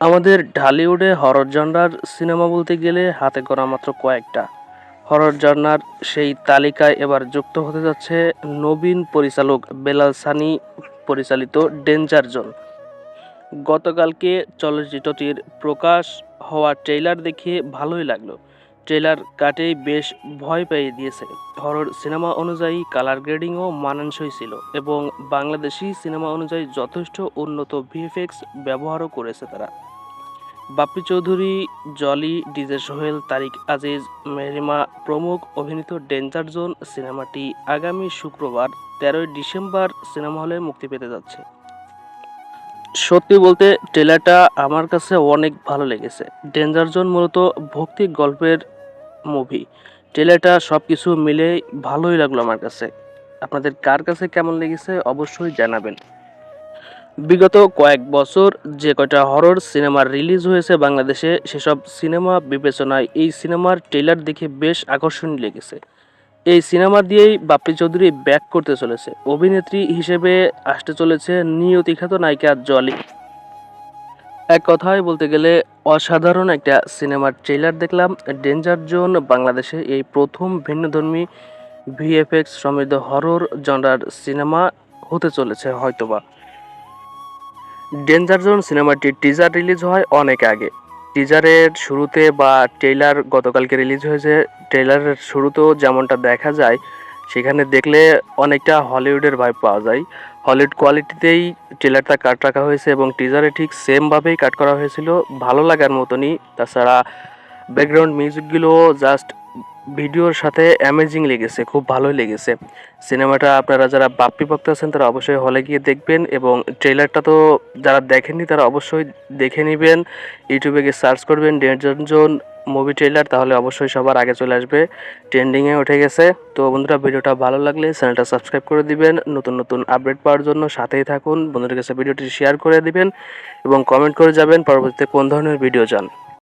আমাদের ঢালিউডে হরর জনরার সিনেমা বলতে গেলে হাতে গোনা মাত্র কয়েকটা। হরর জনরার সেই তালিকায় এবার যুক্ত হতে যাচ্ছে নবীন পরিচালক বেলাল সানি, পরিচালিত ডেঞ্জার জোন। গতকালকে চলচ্চিত্রটির প্রকাশ হওয়া ট্রেলার দেখে ভালোই লাগল। ট্রেলার কাটেই বেশ ভয় পেয়ে দিয়েছে। হরর সিনেমা অনুযায়ী কালার গ্রেডিংও মানানসই ছিল এবং বাংলাদেশি সিনেমা অনুযায়ী যথেষ্ট উন্নত ভিএফএক্স ব্যবহারও করেছে তারা। বাপ্পি চৌধুরী, জলি, ডিজে সোহেল, তারিক আজিজ, মেহরিমা প্রমুখ অভিনীত ডেঞ্জার জোন সিনেমাটি আগামী শুক্রবার, তেরোই ডিসেম্বর সিনেমা হলে মুক্তি পেতে যাচ্ছে। সত্যি বলতে ট্রেলারটা আমার কাছে অনেক ভালো লেগেছে। ডেঞ্জার জোন মূলত ভক্তি গল্পের মুভি ট্রেলারটা সব কিছু মিলে ভালোই লাগল আমার কাছে। আপনাদের কার কাছে কেমন লেগেছে অবশ্যই জানাবেন। বিগত কয়েক বছর যে কয়টা হরর সিনেমা রিলিজ হয়েছে বাংলাদেশে, সেসব সিনেমা বিবেচনায় এই সিনেমার ট্রেলার দেখে বেশ আকর্ষণীয় লেগেছে। এই সিনেমা দিয়েই বাপ্পি চৌধুরী ব্যাক করতে চলেছে। অভিনেত্রী হিসেবে আসতে চলেছে নিয়তিখ্যাত নায়িকা জলি। এক কথায় বলতে গেলে, অসাধারণ একটা সিনেমার ট্রেলার দেখলাম। ডেঞ্জার জোন বাংলাদেশে এই প্রথম ভিন্নধর্মী ভিএফএক্স সমৃদ্ধ হরর জনরার সিনেমা হতে চলেছে হয়তোবা। ডেঞ্জার জোন সিনেমাটির টিজার রিলিজ হয় অনেক আগে। টিজারের শুরুতে বা ট্রেলার গতকালকে রিলিজ হয়েছে। ট্রেলারের শুরুতেও যেমনটা দেখা যায়, সেখানে দেখলে অনেকটা হলিউডের ভাইব পাওয়া যায়। হলিউড কোয়ালিটিতেই ট্রেলারটা কাট রাখা হয়েছে এবং টিজারে ঠিক সেমভাবেই কাট করা হয়েছিল। ভালো লাগার মতনই। তাছাড়া ব্যাকগ্রাউন্ড মিউজিকগুলো জাস্ট ভিডিওর সাথে অ্যামেজিং লেগেছে, খুব ভালোই লেগেছে। সিনেমাটা আপনারা যারা বাপ্পি ভক্ত আছেন, তারা অবশ্যই হলে গিয়ে দেখবেন এবং ট্রেলারটা তো যারা দেখেননি, তারা অবশ্যই দেখে নেবেন। ইউটিউবে গিয়ে সার্চ করবেন ডেঞ্জার জোন মুভি ট্রেলার তাহলে অবশ্যই সবার আগে চলে আসবে। ট্রেন্ডিংয়ে উঠে গেছে। তো বন্ধুরা, ভিডিওটা ভালো লাগলে চ্যানেলটা সাবস্ক্রাইব করে দিবেন। নতুন নতুন আপডেট পাওয়ার জন্য সাথেই থাকুন। বন্ধুদের কাছে ভিডিওটি শেয়ার করে দিবেন এবং কমেন্ট করে যাবেন পরবর্তীতে কোন ধরনের ভিডিও চান।